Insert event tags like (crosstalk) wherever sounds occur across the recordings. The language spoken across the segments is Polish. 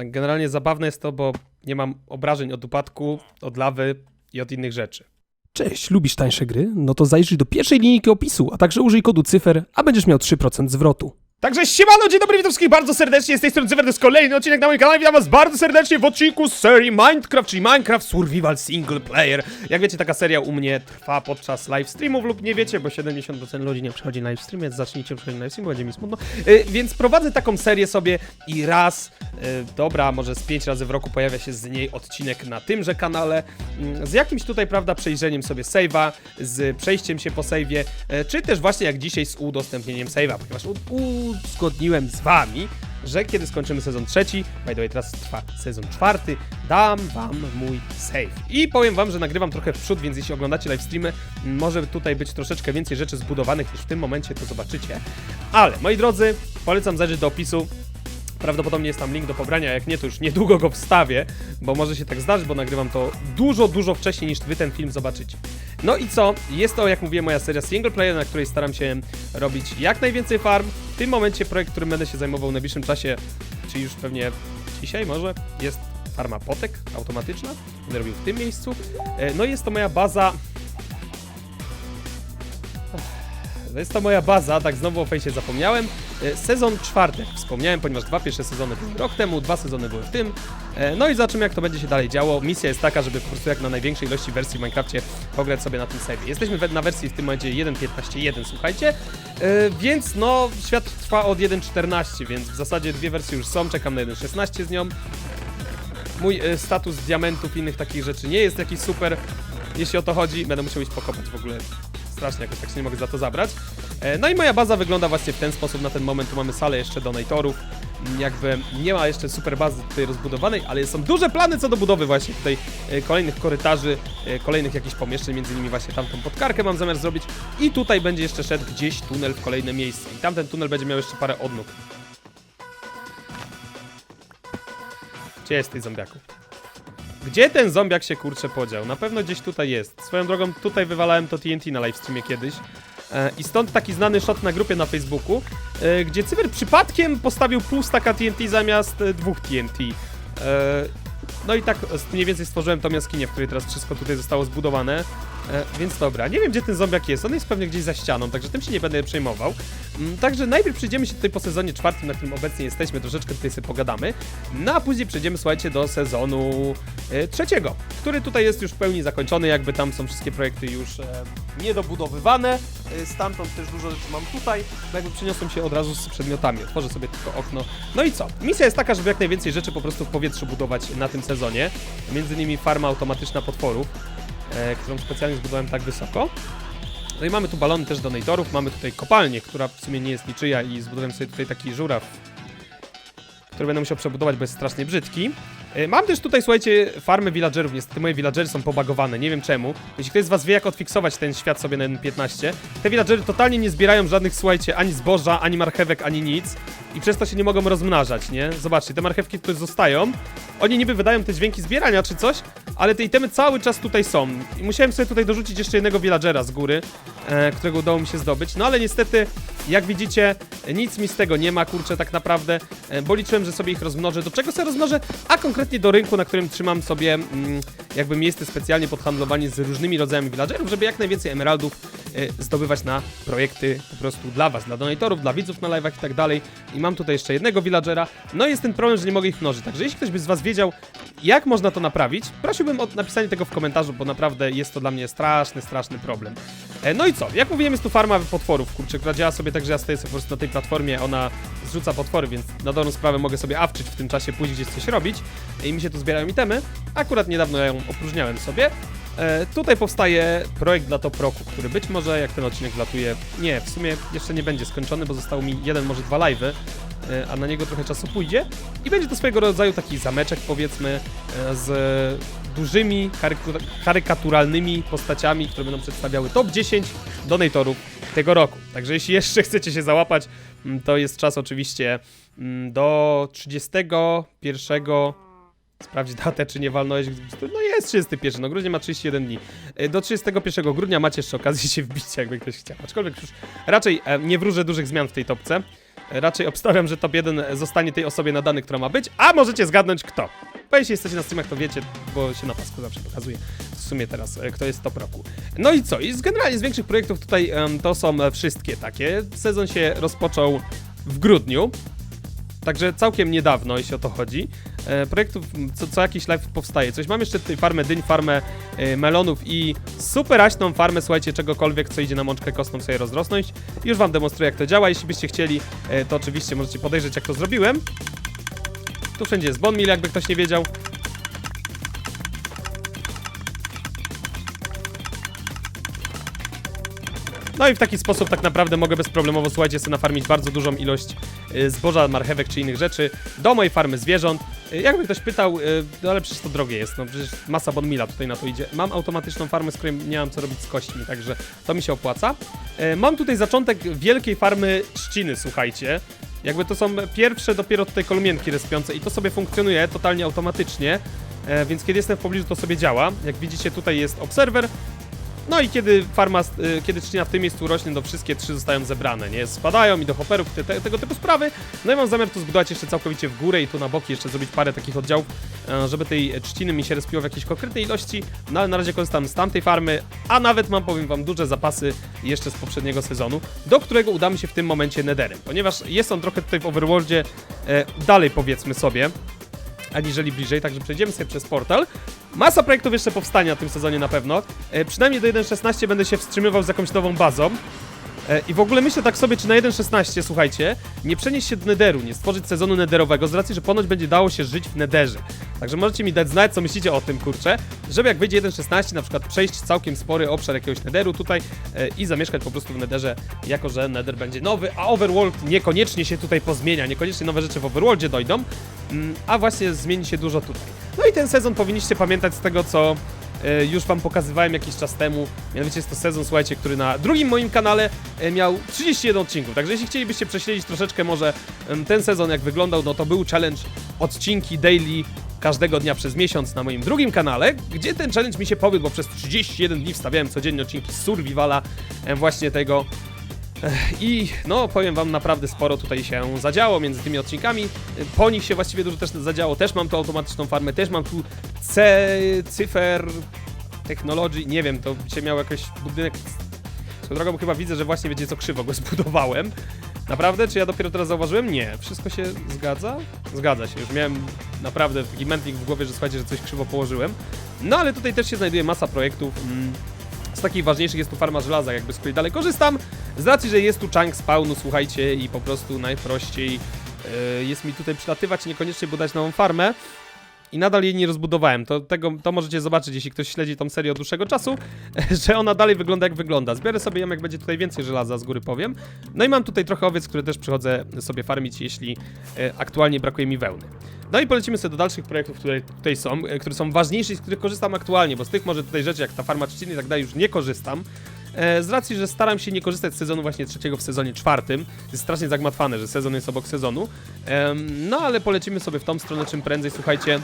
Tak generalnie zabawne jest to, bo nie mam obrażeń od upadku, od lawy i od innych rzeczy. Cześć, lubisz tańsze gry? No to zajrzyj do pierwszej linijki opisu, a także użyj kodu cyfer, a będziesz miał 3% zwrotu. Także siemano, dzień dobry, witam wszystkich bardzo serdecznie, z tej strony Cyfer, to jest kolejny odcinek na moim kanale, witam was bardzo serdecznie w odcinku z serii Minecraft, czyli Minecraft Survival Single Player. Jak wiecie, taka seria u mnie trwa podczas live streamów lub nie wiecie, bo 70% ludzi nie przychodzi na live stream, więc zacznijcie przychodzić na live stream, będzie mi smutno. Yy, więc prowadzę taką serię sobie i raz, yy, dobra, może z pięć razy w roku pojawia się z niej odcinek na tymże kanale, yy, z jakimś tutaj, prawda, przejrzeniem sobie save'a, z przejściem się po save'ie, yy, czy też właśnie jak dzisiaj z udostępnieniem save'a, ponieważ u- uzgodniłem z wami, że kiedy skończymy sezon trzeci, by the way teraz trwa sezon czwarty, dam wam mój save. I powiem wam, że nagrywam trochę w przód, więc jeśli oglądacie live streamy, może tutaj być troszeczkę więcej rzeczy zbudowanych niż w tym momencie, to zobaczycie. Ale, moi drodzy, polecam zajrzeć do opisu, Prawdopodobnie jest tam link do pobrania, jak nie, to już niedługo go wstawię, bo może się tak zdarzyć, bo nagrywam to dużo, dużo wcześniej niż wy ten film zobaczycie. No i co? Jest to, jak mówiłem, moja seria single player, na której staram się robić jak najwięcej farm. W tym momencie projekt, którym będę się zajmował w najbliższym czasie, czyli już pewnie dzisiaj może, jest farma potek automatyczna. Będę robił w tym miejscu. E, No i jest to moja baza to jest to moja baza, tak znowu o fejsie zapomniałem. E, Sezon czwarty, wspomniałem, ponieważ dwa pierwsze sezony były rok temu, dwa sezony były w tym. E, No i zobaczymy, jak to będzie się dalej działo. Misja jest taka, żeby po prostu jak na największej ilości wersji w Minecrafcie pograć sobie na tym save. Jesteśmy na wersji w tym momencie 1.15.1, słuchajcie. E, Więc no, świat trwa od 1.14, więc w zasadzie dwie wersje już są, czekam na 1.16 z nią. Mój status diamentów i innych takich rzeczy nie jest jakiś super, jeśli o to chodzi. Będę musiał iść pokopać w ogóle. Strasznie jakoś tak się nie mogę za to zabrać. E, No i moja baza wygląda właśnie w ten sposób na ten moment. Tu mamy salę jeszcze donatorów. Mm, Jakby nie ma jeszcze super bazy tutaj rozbudowanej, ale są duże plany co do budowy właśnie tutaj e, kolejnych korytarzy, e, kolejnych jakichś pomieszczeń, między innymi właśnie tamtą podkarkę mam zamiar zrobić i tutaj będzie jeszcze szedł gdzieś tunel w kolejne miejsce i tamten tunel będzie miał jeszcze parę odnóg. Gdzie jest tej zombiaku? Gdzie ten zombiak się kurczę podział? Na pewno gdzieś tutaj jest. Swoją drogą tutaj wywalałem to TNT na livestreamie kiedyś. E, I stąd taki znany shot na grupie na Facebooku, e, gdzie Cyber przypadkiem postawił pół staka TNT zamiast e, dwóch TNT. E, no i tak e, mniej więcej stworzyłem tą jaskinię, w której teraz wszystko tutaj zostało zbudowane. E, więc dobra, nie wiem gdzie ten zombiak jest, on jest pewnie gdzieś za ścianą, także tym się nie będę przejmował. Mm, Także najpierw przejdziemy się tutaj po sezonie czwartym, na którym obecnie jesteśmy, troszeczkę tutaj sobie pogadamy. No a później przejdziemy, słuchajcie, do sezonu e, trzeciego, który tutaj jest już w pełni zakończony, jakby tam są wszystkie projekty już e, niedobudowywane. E, stamtąd też dużo rzeczy mam tutaj, no jakby przeniosłem się od razu z przedmiotami, otworzę sobie tylko okno. No i co? Misja jest taka, żeby jak najwięcej rzeczy po prostu w powietrzu budować na tym sezonie. Między innymi farma automatyczna potworów, którą specjalnie zbudowałem tak wysoko. No i mamy tu balony też donatorów, mamy tutaj kopalnię, która w sumie nie jest niczyja i zbudowałem sobie tutaj taki żuraw, który będę musiał przebudować, bo jest strasznie brzydki. E, Mam też tutaj, słuchajcie, farmy villagerów. Niestety moje villagery są pobagowane, nie wiem czemu. Jeśli ktoś z was wie, jak odfiksować ten świat sobie na 1.15, te villagery totalnie nie zbierają żadnych, słuchajcie, ani zboża, ani marchewek, ani nic. I przez to się nie mogą rozmnażać, nie? Zobaczcie, te marchewki tutaj zostają. Oni niby wydają te dźwięki zbierania czy coś, ale te itemy cały czas tutaj są. I musiałem sobie tutaj dorzucić jeszcze jednego villagera z góry, e, którego udało mi się zdobyć. No ale niestety, jak widzicie, nic mi z tego nie ma, kurczę, tak naprawdę, e, bo liczyłem, że sobie ich rozmnożę. Do czego sobie rozmnożę? A konkretnie do rynku, na którym trzymam sobie mm, jakby miejsce specjalnie pod handlowanie z różnymi rodzajami villagerów, żeby jak najwięcej emeraldów e, zdobywać na projekty po prostu dla was, dla donatorów, dla widzów na live'ach i tak dalej. I mam tutaj jeszcze jednego villagera. No i jest ten problem, że nie mogę ich mnożyć. Także jeśli ktoś by z was wiedział, jak można to naprawić, prosiłbym o napisanie tego w komentarzu, bo naprawdę jest to dla mnie straszny, straszny problem. E, No i co? Jak mówiłem, jest tu farma potworów, kurczę, która działa sobie tak, że ja stoję sobie po prostu na tej platformie, ona zrzuca potwory, więc na dobrą sprawę mogę sobie awczyć w tym czasie, pójść gdzieś coś robić i mi się tu zbierają itemy. Akurat niedawno ja ją opróżniałem sobie. E, tutaj powstaje projekt dla Top Roku, który być może jak ten odcinek wlatuje, nie, w sumie jeszcze nie będzie skończony, bo zostało mi jeden, może dwa live'y, e, a na niego trochę czasu pójdzie. I będzie to swojego rodzaju taki zameczek, powiedzmy, e, z dużymi, karykaturalnymi postaciami, które będą przedstawiały top 10 donatorów tego roku. Także jeśli jeszcze chcecie się załapać, mm, to jest czas oczywiście mm, do 31 Sprawdź datę, czy nie walnąłeś. No jest 31, no grudzień ma 31 dni. E, Do 31 grudnia macie jeszcze okazję się wbić, jakby ktoś chciał. Aczkolwiek już raczej e, nie wróżę dużych zmian w tej topce. Raczej obstawiam, że top 1 zostanie tej osobie nadany, która ma być, a możecie zgadnąć kto. Bo jeśli jesteście na streamach, to wiecie, bo się na pasku zawsze pokazuje w sumie teraz, e, kto jest top roku. No i co? I z generalnie z większych projektów tutaj em, to są e, wszystkie takie. Sezon się rozpoczął w grudniu. Także całkiem niedawno, jeśli o to chodzi. E, projektów co, co jakiś live powstaje. Coś mam jeszcze tutaj farmę dyń, farmę e, melonów i superaśną farmę, słuchajcie, czegokolwiek, co idzie na mączkę kostną sobie rozrosnąć. Już wam demonstruję, jak to działa. Jeśli byście chcieli, e, to oczywiście możecie podejrzeć, jak to zrobiłem. Tu wszędzie jest Bonmil, jakby ktoś nie wiedział. No i w taki sposób tak naprawdę mogę bezproblemowo, słuchajcie, sobie nafarmić bardzo dużą ilość y, zboża, marchewek czy innych rzeczy do mojej farmy zwierząt. Y, Jakby ktoś pytał, y, no ale przecież to drogie jest, no przecież masa bonmila tutaj na to idzie. Mam automatyczną farmę, z której nie mam co robić z kośćmi, także to mi się opłaca. Mam tutaj zaczątek wielkiej farmy trzciny, słuchajcie. Jakby to są pierwsze dopiero tutaj kolumienki respiące i to sobie funkcjonuje totalnie automatycznie. E, więc kiedy jestem w pobliżu, to sobie działa. Jak widzicie, tutaj jest obserwer, no i kiedy farma, y, kiedy trzcina w tym miejscu rośnie, to wszystkie trzy zostają zebrane, nie? Spadają i do hopperów, te, te, tego typu sprawy. No i mam zamiar tu zbudować jeszcze całkowicie w górę i tu na boki jeszcze zrobić parę takich oddziałów, e, żeby tej trzciny mi się respiło w jakiejś konkretnej ilości. No ale na razie korzystam z tamtej farmy, a nawet mam, powiem wam, duże zapasy jeszcze z poprzedniego sezonu, do którego udamy się w tym momencie netherem, ponieważ jest on trochę tutaj w Overworldzie e, dalej, powiedzmy sobie aniżeli bliżej, także przejdziemy sobie przez portal. Masa projektów jeszcze powstanie na tym sezonie na pewno. E, przynajmniej do 1.16 będę się wstrzymywał z jakąś nową bazą. E, I w ogóle myślę tak sobie, czy na 1.16, słuchajcie, nie przenieść się do Netheru, nie stworzyć sezonu Netherowego, z racji, że ponoć będzie dało się żyć w Netherze. Także możecie mi dać znać, co myślicie o tym, kurczę, żeby jak wyjdzie 1.16, na przykład przejść całkiem spory obszar jakiegoś Netheru tutaj e, i zamieszkać po prostu w Netherze, jako że Nether będzie nowy, a Overworld niekoniecznie się tutaj pozmienia, niekoniecznie nowe rzeczy w Overworldzie dojdą, mm, a właśnie zmieni się dużo tutaj. I ten sezon powinniście pamiętać z tego, co e, już wam pokazywałem jakiś czas temu. Mianowicie jest to sezon, słuchajcie, który na drugim moim kanale e, miał 31 odcinków. Także jeśli chcielibyście prześledzić troszeczkę może ten sezon jak wyglądał, no to był challenge odcinki daily każdego dnia przez miesiąc na moim drugim kanale, gdzie ten challenge mi się powiódł, bo przez 31 dni wstawiałem codziennie odcinki z Survivala właśnie tego I no, powiem wam, naprawdę sporo tutaj się zadziało między tymi odcinkami. Po nich się właściwie dużo też zadziało. Też mam tu automatyczną farmę, też mam tu C, cyfer, technology, nie wiem, to się miał jakiś budynek. Swoją drogą chyba widzę, że właśnie wiecie co krzywo go (laughs) zbudowałem. Naprawdę? Czy ja dopiero teraz zauważyłem? Nie. Wszystko się zgadza? Zgadza się. Już miałem naprawdę taki w głowie, że słuchajcie, że coś krzywo położyłem. No ale tutaj też się znajduje masa projektów. Mm. Z takich ważniejszych jest tu farma żelaza, jakby z której dalej korzystam. Z racji, że jest tu chunk spawnu, słuchajcie, i po prostu najprościej yy, jest mi tutaj przylatywać, niekoniecznie budować nową farmę. I nadal jej nie rozbudowałem. To, tego, to możecie zobaczyć, jeśli ktoś śledzi tą serię od dłuższego czasu, (laughs) że ona dalej wygląda jak wygląda. Zbiorę sobie ją, jak będzie tutaj więcej żelaza, z góry powiem. No i mam tutaj trochę owiec, które też przychodzę sobie farmić, jeśli e, aktualnie brakuje mi wełny. No i polecimy sobie do dalszych projektów, które tutaj są, e, które są ważniejsze z których korzystam aktualnie, bo z tych może tutaj rzeczy, jak ta farma trzciny i tak dalej, już nie korzystam. E, z racji, że staram się nie korzystać z sezonu właśnie trzeciego w sezonie czwartym. Jest strasznie zagmatwane, że sezon jest obok sezonu. No ale polecimy sobie w tą stronę czym prędzej, słuchajcie.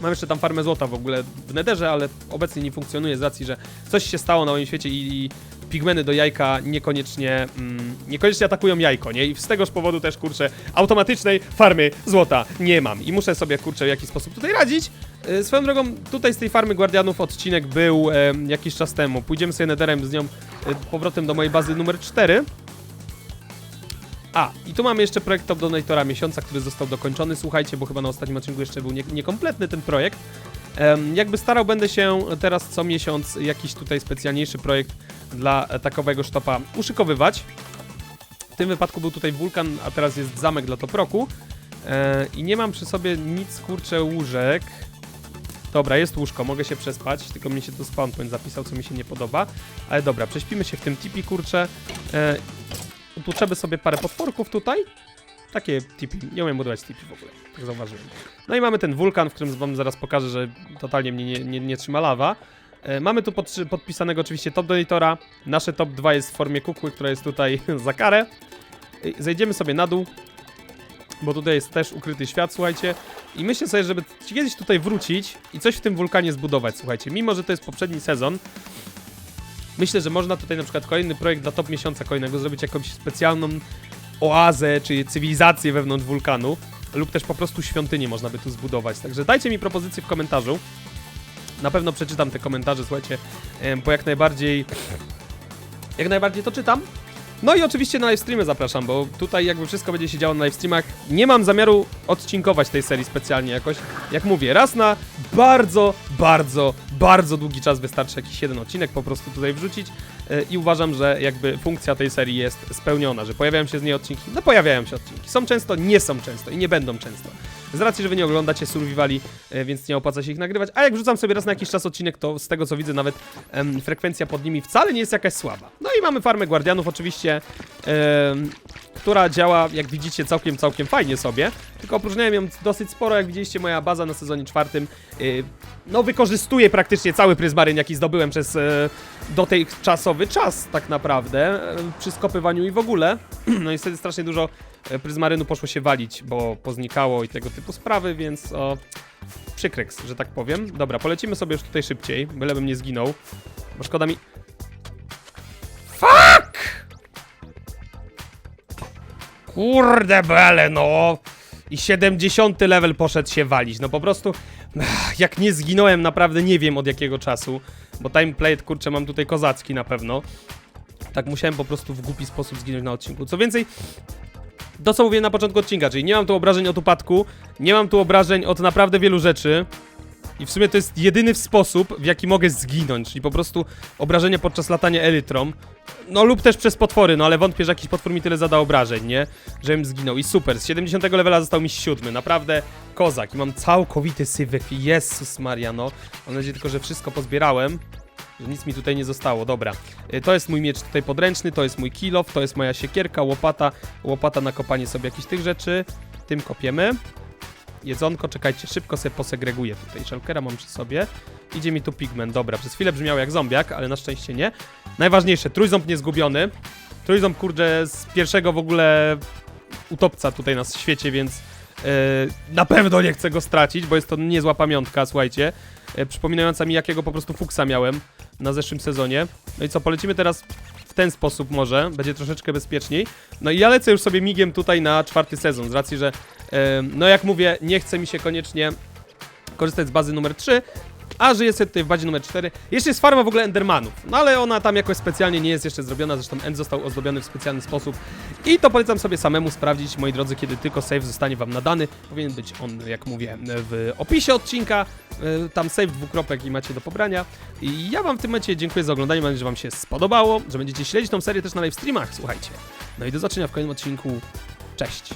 Mam jeszcze tam farmę złota w ogóle w Netherze, ale obecnie nie funkcjonuje z racji, że coś się stało na moim świecie i, i pigmeny do jajka niekoniecznie, mm, niekoniecznie atakują jajko, nie? I z tegoż powodu też, kurczę, automatycznej farmy złota nie mam. I muszę sobie, kurczę, w jakiś sposób tutaj radzić. E, Swoją drogą, tutaj z tej farmy Guardianów odcinek był e, jakiś czas temu. Pójdziemy sobie Netherem z nią e, powrotem do mojej bazy numer 4. A, i tu mamy jeszcze projekt Top Donatora miesiąca, który został dokończony. Słuchajcie, bo chyba na ostatnim odcinku jeszcze był nie, niekompletny ten projekt. Em, jakby starał będę się teraz co miesiąc jakiś tutaj specjalniejszy projekt dla e, takowego sztopa uszykowywać. W tym wypadku był tutaj wulkan, a teraz jest zamek dla Toproku. E, I nie mam przy sobie nic, kurczę, łóżek. Dobra, jest łóżko, mogę się przespać, tylko mi się tu spawn point zapisał, co mi się nie podoba. Ale dobra, prześpimy się w tym tipi, kurczę. E, Utłuczemy sobie parę potworków tutaj. Takie tipi. Nie umiem budować tipi w ogóle, tak zauważyłem. No i mamy ten wulkan, w którym wam zaraz pokażę, że totalnie mnie nie, nie, nie trzyma lawa. E, mamy tu pod, podpisanego oczywiście top donatora. Nasze top 2 jest w formie kukły, która jest tutaj (laughs) za karę. E, Zejdziemy sobie na dół, bo tutaj jest też ukryty świat, słuchajcie. I myślę sobie, żeby kiedyś tutaj wrócić i coś w tym wulkanie zbudować, słuchajcie. Mimo, że to jest poprzedni sezon, Myślę, że można tutaj na przykład kolejny projekt dla top miesiąca kolejnego zrobić jakąś specjalną oazę czy cywilizację wewnątrz wulkanu, lub też po prostu świątynię można by tu zbudować. Także dajcie mi propozycje w komentarzu. Na pewno przeczytam te komentarze, słuchajcie, bo jak najbardziej jak najbardziej to czytam. No i oczywiście na livestreamy zapraszam, bo tutaj jakby wszystko będzie się działo na livestreamach. Nie mam zamiaru odcinkować tej serii specjalnie jakoś. Jak mówię, raz na bardzo, bardzo, bardzo długi czas wystarczy jakiś jeden odcinek po prostu tutaj wrzucić i uważam, że jakby funkcja tej serii jest spełniona, że pojawiają się z niej odcinki. No pojawiają się odcinki. Są często, nie są często i nie będą często. Z racji, że wy nie oglądacie Survivali, e, więc nie opłaca się ich nagrywać. A jak wrzucam sobie raz na jakiś czas odcinek, to z tego co widzę, nawet em, frekwencja pod nimi wcale nie jest jakaś słaba. No i mamy farmę Guardianów oczywiście, em, która działa, jak widzicie, całkiem, całkiem fajnie sobie. Tylko opróżniałem ją dosyć sporo, jak widzieliście, moja baza na sezonie czwartym. y, no, wykorzystuje praktycznie cały pryzmaryn, jaki zdobyłem przez e, dotychczasowy czas, tak naprawdę, e, przy skopywaniu i w ogóle. (clears throat) No i wtedy strasznie dużo e, pryzmarynu poszło się walić, bo poznikało i tego typu sprawy, więc o, przykreks, że tak powiem. Dobra, polecimy sobie już tutaj szybciej, bylebym nie zginął, bo szkoda mi... Fuck! Kurde bele, no! I 70 level poszedł się walić, no po prostu... Jak nie zginąłem, naprawdę nie wiem od jakiego czasu, bo timeplate, kurczę, mam tutaj kozacki na pewno. Tak musiałem po prostu w głupi sposób zginąć na odcinku. Co więcej, to co mówiłem na początku odcinka, czyli nie mam tu obrażeń od upadku, nie mam tu obrażeń od naprawdę wielu rzeczy. I w sumie to jest jedyny sposób, w jaki mogę zginąć, czyli po prostu obrażenie podczas latania elytrą. No lub też przez potwory, no ale wątpię, że jakiś potwór mi tyle zada obrażeń, nie? Żebym zginął. I super, z 70 levela został mi siódmy, naprawdę kozak. I mam całkowity sywyk, Jezus Maria, no. Mam nadzieję tylko, że wszystko pozbierałem. Że nic mi tutaj nie zostało, dobra. Y, To jest mój miecz tutaj podręczny, to jest mój kilof, to jest moja siekierka, łopata, łopata na kopanie sobie jakichś tych rzeczy. Tym kopiemy. Jedzonko, czekajcie, szybko sobie posegreguję tutaj. Shulkera mam przy sobie. Idzie mi tu pigment, dobra. Przez chwilę brzmiał jak zombiak, ale na szczęście nie. Najważniejsze, trójząb niezgubiony. Trójząb, kurde, z pierwszego w ogóle utopca tutaj na świecie, więc e, na pewno nie chcę go stracić, bo jest to niezła pamiątka, słuchajcie. E, przypominająca mi, jakiego po prostu fuksa miałem na zeszłym sezonie. No i co, polecimy teraz w ten sposób może, będzie troszeczkę bezpieczniej. No i ja lecę już sobie migiem tutaj na czwarty sezon, z racji, że no jak mówię, nie chce mi się koniecznie korzystać z bazy numer 3, a żyję sobie tutaj w bazie numer 4. Jeszcze jest farma w ogóle Endermanów, no ale ona tam jakoś specjalnie nie jest jeszcze zrobiona, zresztą End został ozdobiony w specjalny sposób i to polecam sobie samemu sprawdzić, moi drodzy, kiedy tylko save zostanie wam nadany. Powinien być on, jak mówię, w opisie odcinka, e, tam save dwukropek i macie do pobrania. I ja wam w tym momencie dziękuję za oglądanie, mam nadzieję, że wam się spodobało, że będziecie śledzić tą serię też na live streamach, słuchajcie. No i do zobaczenia w kolejnym odcinku, cześć!